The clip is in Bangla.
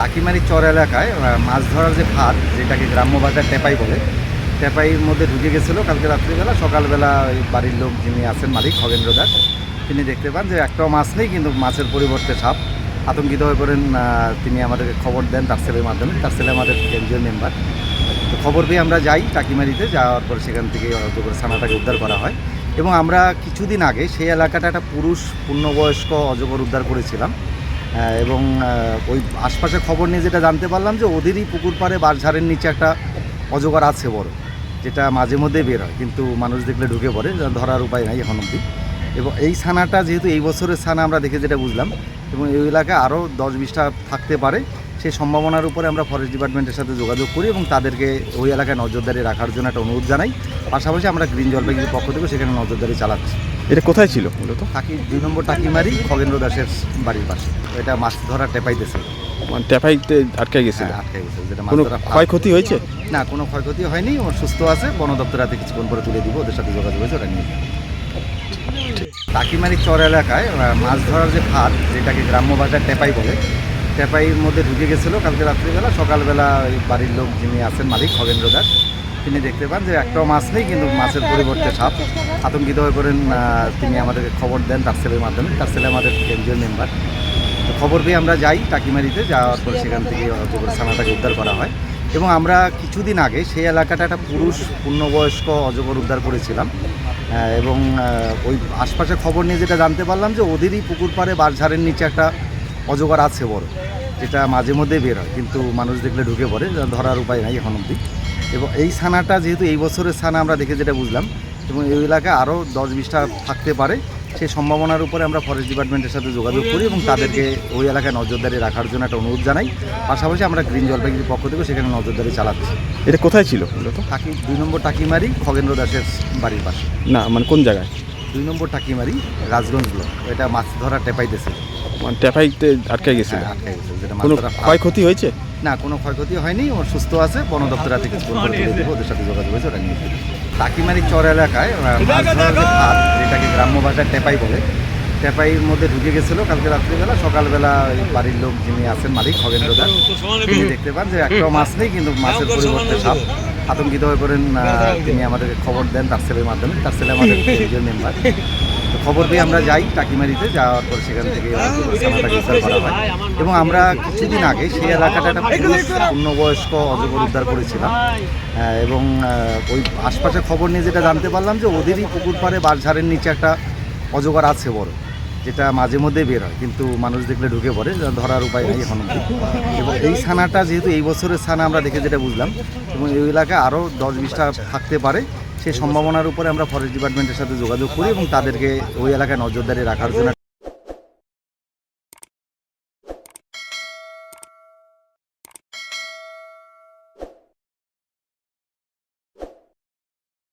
কাকিমারি চর এলাকায় মাছ ধরার যে ফাঁদ যেটাকে গ্রাম্য বাজার টেপাই বলে, টেপাইয়ের মধ্যে ঢুকে গেছিল কালকে রাত্রিবেলা। সকালবেলা ওই বাড়ির লোক যিনি আছেন মালিক, খগেন্দ্র দাস, তিনি দেখতে পান যে একটাও মাছ নেই, কিন্তু মাছের পরিবর্তে সাপ আতঙ্কিত হয়ে পড়েন তিনি আমাদেরকে খবর দেন তার ছেলের মাধ্যমে। তার ছেলে আমাদের কেন্দ্রীয় মেম্বার। তো খবর পেয়ে আমরা যাই টাকিমারিতে যাওয়ার পর সেখান থেকে ছানাটাকে উদ্ধার করা হয়। এবং আমরা কিছুদিন আগে সেই এলাকাটা একটা পুরুষ পূর্ণবয়স্ক অজগর উদ্ধার করেছিলাম। এবং ওই আশপাশে খবর নিয়ে যেটা জানতে পারলাম যে ওদেরই পুকুর পাড়ে বাঁশঝাড়ের নিচে একটা অজগর আছে বড়, যেটা মাঝে মধ্যে বের হয়, কিন্তু মানুষ দেখলে ঢুকে পড়ে ধরার উপায় নাই এখন অবধি। এবং এই ছানাটা যেহেতু এই বছরের ছানা আমরা দেখে যেটা বুঝলাম, এবং এই এলাকায় আরও দশ বিশটা থাকতে পারে, সেই সম্ভাবনার উপরে আমরা ফরেস্ট ডিপার্টমেন্টের সাথে যোগাযোগ করি এবং তাদেরকে ওই এলাকায় নজরদারি রাখার জন্য একটা অনুরোধ জানাই। পাশাপাশি আমরা গ্রিন জলপাইগুড়ির পক্ষ থেকে সেখানে নজরদারি চালাচ্ছি। এটা কোথায় ছিল মূলত? টাকি দুই নম্বর টাকিমারি খগেন্দ্র দাসের বাড়ির পাশে। এটা মাছ ধরা টেপাইতেছে। মানে ট্যাপাইতে আটকে গেছিল। হ্যাঁ, আটকে গেছে যেটা মাছ কোনো ধরা। ক্ষয়ক্ষতি হয়েছে? না কোনো ক্ষয়ক্ষতি হয়নি। ওর সুস্থ আছে। বন দপ্তর হাতে কিছুক্ষণ পরে তুলে দিব। ওদের সাথে যোগাযোগ হয়েছে ওরা নিয়ে যাবে। টাকিমারি চর এলাকায় আহ, মাছ ধরার যে ফাঁদ যেটাকে গ্রাম্য বাজার টেপাই বলে টেপাইয়ের মধ্যে ঢুকে গেছিল কালকে রাত্রিবেলা। সকালবেলা ওই বাড়ির লোক যিনি আছেন মালিক খগেন্দ্র দাস তিনি দেখতে পান যে একটাও মাছ নেই, কিন্তু মাছের পরিবর্তে সাপ আতঙ্কিত হয়ে পড়েন তিনি আমাদেরকে খবর দেন তার ছেলের মাধ্যমে। তার ছেলে আমাদের কেন্দ্রীয় মেম্বার। তো খবর পেয়ে আমরা যাই টাকিমারিতে, যাওয়ার পর সেখান থেকে ছানাটাকে উদ্ধার করা হয়। এবং আমরা কিছুদিন আগে সেই এলাকাটা একটা পুরুষ পূর্ণবয়স্ক অজগর উদ্ধার করেছিলাম। এবং ওই আশপাশে খবর নিয়ে যেটা জানতে পারলাম যে ওদেরই পুকুর পাড়ে বাঁশঝাড়ের নিচে একটা অজগর আছে বড়। যেটা মাঝে মধ্যে বের হয় কিন্তু মানুষ দেখলে ঢুকে পড়ে ধরার উপায় নাই এখন অবধি। এবং এই ছানাটা যেহেতু এই বছরের ছানা আমরা দেখে যেটা বুঝলাম এবং এই এলাকায় আরও দশ বিশটা থাকতে পারে সেই সম্ভাবনার উপরে আমরা ফরেস্ট ডিপার্টমেন্টের সাথে যোগাযোগ করি এবং তাদেরকে ওই এলাকায় নজরদারি রাখার জন্য একটা অনুরোধ জানাই। পাশাপাশি আমরা গ্রিন জলপাইগুড়ির পক্ষ থেকে সেখানে নজরদারি চালাচ্ছি। এটা কোথায় ছিল টাকি দুই নম্বর টাকিমারি খগেন্দ্র দাসের বাড়ির পাশে। না মানে কোন জায়গায়? দুই নম্বর টাকিমারি রাজগঞ্জ ব্লক। এটা মাছ ধরা টেপাইতেছে মানে ট্যাপাইতে আটকে গেছিল? হ্যাঁ, আটকে গেছে যেটা মাছ কোনো ক্ষয়ক্ষতি হয়েছে? না কোনো ক্ষয়ক্ষতি হয়নি। ওর সুস্থ আছে। বন দপ্তর তুলে ওদের সাথে যোগাযোগ হয়েছে ওরা নিয়ে। টাকিমারি চর এলাকায় মাছ ধরার যে ফাঁদ যেটাকে গ্রাম্য ভাষায় টেপাই বলে। টেপাইয়ের মধ্যে ঢুকে গেছিল কালকে রাত্রিবেলা। সকালবেলা ওই বাড়ির লোক যিনি আছেন মালিক খগেন্দ্র দাস তিনি দেখতে পান যে একটাও মাছ নেই কিন্তু মাছের পরিবর্তে সাপ। আতঙ্কিত হয়ে পড়েন তিনি আমাদেরকে খবর দেন তার ছেলের মাধ্যমে। তার ছেলে আমাদের মেম্বার তো খবর পেয়ে আমরা যাই টাকিমারিতে যাওয়ার পর সেখান থেকে উদ্ধার করা হয়। এবং আমরা কিছুদিন আগে সেই এলাকাটা একটা পুরুষ পূর্ণবয়স্ক অজগর উদ্ধার করেছিলাম। এবং ওই আশপাশে খবর নিয়ে যেটা জানতে পারলাম যে ওদেরই পুকুর পাড়ে বাঁশঝাড়ের নিচে একটা অজগর আছে বড়। যেটা মাঝে মধ্যে বের হয়, কিন্তু মানুষ দেখলে ঢুকে পড়ে ধরার উপায় নেই এখন। এবং এই ছানাটা যেহেতু এই বছরের ছানা আমরা দেখে যেটা বুঝলাম, এবং এই এলাকায় আরও দশ বিশটা থাকতে পারে, সেই সম্ভাবনার উপরে আমরা ফরেস্ট ডিপার্টমেন্টের সাথে যোগাযোগ করি এবং তাদেরকে ওই এলাকায় নজরদারি রাখার জন্য